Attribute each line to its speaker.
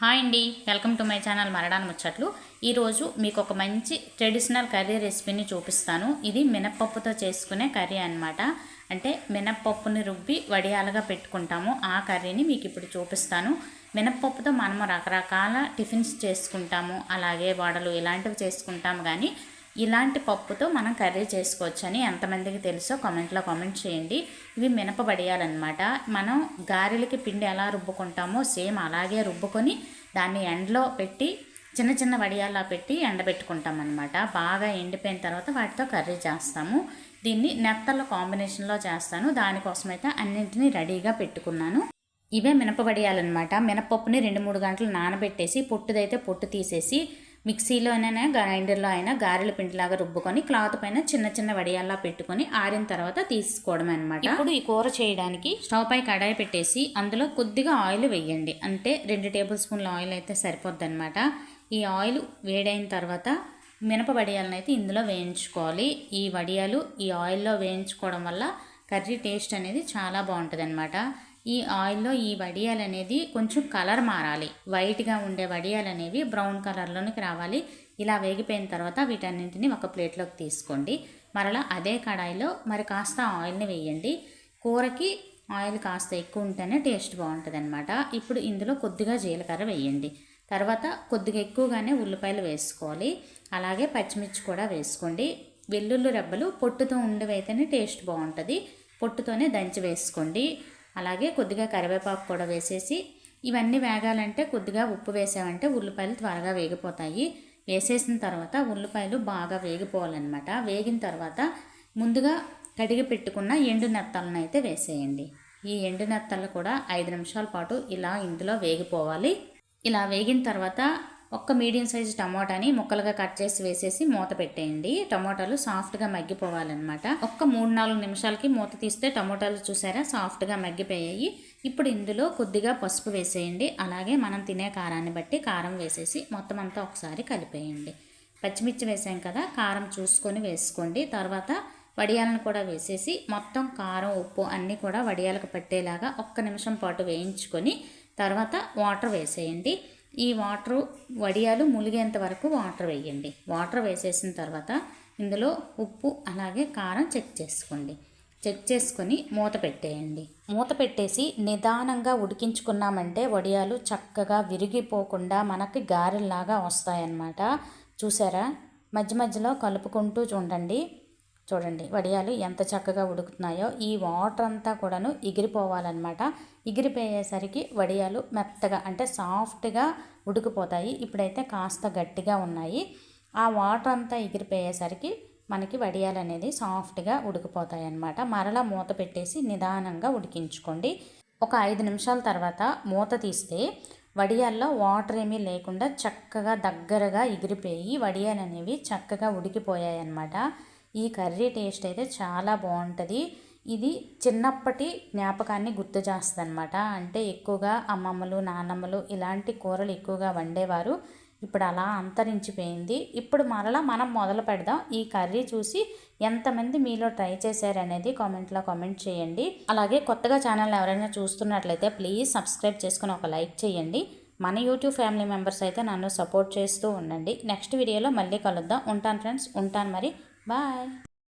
Speaker 1: Hi అండి. Welcome to my channel Maradan ముచ్చట్లు. ఈరోజు మీకు ఒక మంచి ట్రెడిషనల్ కర్రీ రెసిపీని చూపిస్తాను. ఇది మినప్పప్పుతో చేసుకునే కర్రీ అనమాట అంటే మినప్పప్పుని రుబ్బి వడియాలుగా పెట్టుకుంటాము. ఆ కర్రీని మీకు ఇప్పుడు చూపిస్తాను. మినప్పప్పుతో మనము రకరకాల టిఫిన్స్ చేసుకుంటాము. అలాగే వడలు ఇలాంటివి చేసుకుంటాము కానీ ఇలాంటి పప్పుతో మనం కర్రీ చేసుకోవచ్చని ఎంతమందికి తెలుసో కామెంట్లో కామెంట్ చేయండి. ఇవి మినపబడేయాలన్నమాట. మనం గారెలకి పిండి ఎలా రుబ్బుకుంటామో సేమ్ అలాగే రుబ్బుకొని దాన్ని ఎండలో పెట్టి చిన్న చిన్న వడియాల్లా పెట్టి ఎండబెట్టుకుంటాం అనమాట బాగా ఎండిపోయిన తర్వాత వాటితో కర్రీ చేస్తాము. దీన్ని నెత్తల కాంబినేషన్లో చేస్తాను. దానికోసమైతే అన్నింటినీ రెడీగా పెట్టుకున్నాను. ఇవే మినపబడియాలన్నమాట. మినపప్పుని రెండు మూడు గంటలు నానబెట్టేసి పొట్టుదైతే పొట్టు తీసేసి మిక్సీలోనైనా గ్రైండర్లో అయినా గారెల పిండిలాగా రుబ్బుకొని క్లాత్ పైన చిన్న చిన్న వడియాల్లా పెట్టుకొని ఆరిన తర్వాత తీసుకోవడం అనమాట ఇప్పుడు ఈ కూర చేయడానికి స్టవ్ పై కడాయి పెట్టేసి అందులో కొద్దిగా ఆయిల్ వేయండి. అంటే రెండు టేబుల్ స్పూన్ల ఆయిల్ అయితే సరిపోద్ది అనమాట ఈ ఆయిల్ వేడైన తర్వాత మినప వడియాలను అయితే ఇందులో వేయించుకోవాలి. ఈ వడియాలు ఈ ఆయిల్లో వేయించుకోవడం వల్ల కర్రీ టేస్ట్ అనేది చాలా బాగుంటుంది అనమాట ఈ ఆయిల్లో ఈ వడియాలు అనేది కొంచెం కలర్ మారాలి. వైట్గా ఉండే వడియాలు అనేవి బ్రౌన్ కలర్లోనికి రావాలి. ఇలా వేగిపోయిన తర్వాత వీటన్నింటిని ఒక ప్లేట్లోకి తీసుకోండి. మరలా అదే కడాయిలో మరి కాస్త ఆయిల్ని వేయండి. కూరకి ఆయిల్ కాస్త ఎక్కువ ఉంటేనే టేస్ట్ బాగుంటుంది అనమాట ఇప్పుడు ఇందులో కొద్దిగా జీలకర్ర వేయండి. తర్వాత కొద్దిగా ఎక్కువగానే ఉల్లిపాయలు వేసుకోవాలి. అలాగే పచ్చిమిర్చి కూడా వేసుకోండి. వెల్లుల్లి రెబ్బలు పొట్టుతో ఉండవైతేనే టేస్ట్ బాగుంటుంది. పొట్టుతోనే దంచి వేసుకోండి. అలాగే కొద్దిగా కరివేపాకు కూడా వేసేసి ఇవన్నీ వేగాలంటే కొద్దిగా ఉప్పు వేసామంటే ఉల్లిపాయలు త్వరగా వేగిపోతాయి. వేసేసిన తర్వాత ఉల్లిపాయలు బాగా వేగిపోవాలన్నమాట. వేగిన తర్వాత ముందుగా కడిగి పెట్టుకున్న ఎండు నెత్తలను అయితే వేసేయండి. ఈ ఎండు నెత్తలు కూడా ఐదు నిమిషాల పాటు ఇలా ఇందులో వేగిపోవాలి. ఇలా వేగిన తర్వాత ఒక్క మీడియం సైజు టమోటాని ముక్కలుగా కట్ చేసి వేసేసి మూత పెట్టేయండి. టమోటాలు సాఫ్ట్గా మగ్గిపోవాలన్నమాట. ఒక్క మూడు నాలుగు నిమిషాలకి మూత తీస్తే టమోటాలు చూసారా సాఫ్ట్గా మగ్గిపోయాయి. ఇప్పుడు ఇందులో కొద్దిగా పసుపు వేసేయండి. అలాగే మనం తినే కారాన్ని బట్టి కారం వేసేసి మొత్తం అంతా ఒకసారి కలిపేయండి. పచ్చిమిర్చి వేసాం కదా కారం చూసుకొని వేసుకోండి. తర్వాత వడియాలను కూడా వేసేసి మొత్తం కారం ఉప్పు అన్నీ కూడా వడియాలకు పట్టేలాగా ఒక్క నిమిషం పాటు వేయించుకొని తర్వాత వాటర్ వేసేయండి. ఈ వాటర్ వడియాలు ములిగేంత వరకు వాటర్ వేయండి. వాటర్ వేసేసిన తర్వాత ఇందులో ఉప్పు అలాగే కారం చెక్ చేసుకోండి. చెక్ చేసుకొని మూత పెట్టేయండి. మూత పెట్టేసి నిదానంగా ఉడికించుకున్నామంటే వడియాలు చక్కగా విరిగిపోకుండా మనకి గారెల్లాగా వస్తాయన్నమాట. చూసారా? మధ్య మధ్యలో కలుపుకుంటూ చూడండి. చూడండి వడియాలు ఎంత చక్కగా ఉడుకుతున్నాయో ఈ వాటర్ అంతా కూడాను ఎగిరిపోవాలన్నమాట. ఎగిరిపోయేసరికి వడియాలు మెత్తగా అంటే సాఫ్ట్గా ఉడికిపోతాయి. ఇప్పుడైతే కాస్త గట్టిగా ఉన్నాయి. ఆ వాటర్ అంతా ఎగిరిపోయేసరికి మనకి వడియాలు అనేది సాఫ్ట్గా ఉడికిపోతాయి అన్నమాట మరలా మూత పెట్టేసి నిదానంగా ఉడికించుకోండి. ఒక ఐదు నిమిషాల తర్వాత మూత తీస్తే వడియాల్లో వాటర్ ఏమీ లేకుండా చక్కగా దగ్గరగా ఎగిరిపోయి వడియాలు అనేవి చక్కగా ఉడికిపోయాయి అన్నమాట ఈ కర్రీ టేస్ట్ అయితే చాలా బాగుంటుంది. ఇది చిన్నప్పటి జ్ఞాపకాన్ని గుర్తు చేస్తుంది అనమాట అంటే ఎక్కువగా అమ్మమ్మలు నాన్నమ్మలు ఇలాంటి కూరలు ఎక్కువగా వండేవారు. ఇప్పుడు అలా అంతరించిపోయింది. ఇప్పుడు మరలా మనం మొదలు పెడదాం. ఈ కర్రీ చూసి ఎంతమంది మీలో ట్రై చేశారనేది కామెంట్లో కామెంట్ చేయండి. అలాగే కొత్తగా ఛానల్ ఎవరైనా చూస్తున్నట్లయితే ప్లీజ్ సబ్స్క్రైబ్ చేసుకుని ఒక లైక్ చేయండి. మన యూట్యూబ్ ఫ్యామిలీ మెంబర్స్ అయితే నన్ను సపోర్ట్ చేస్తూ ఉండండి. నెక్స్ట్ వీడియోలో మళ్ళీ కలుద్దాం. ఉంటాను ఫ్రెండ్స్. ఉంటాను మరి. Bye.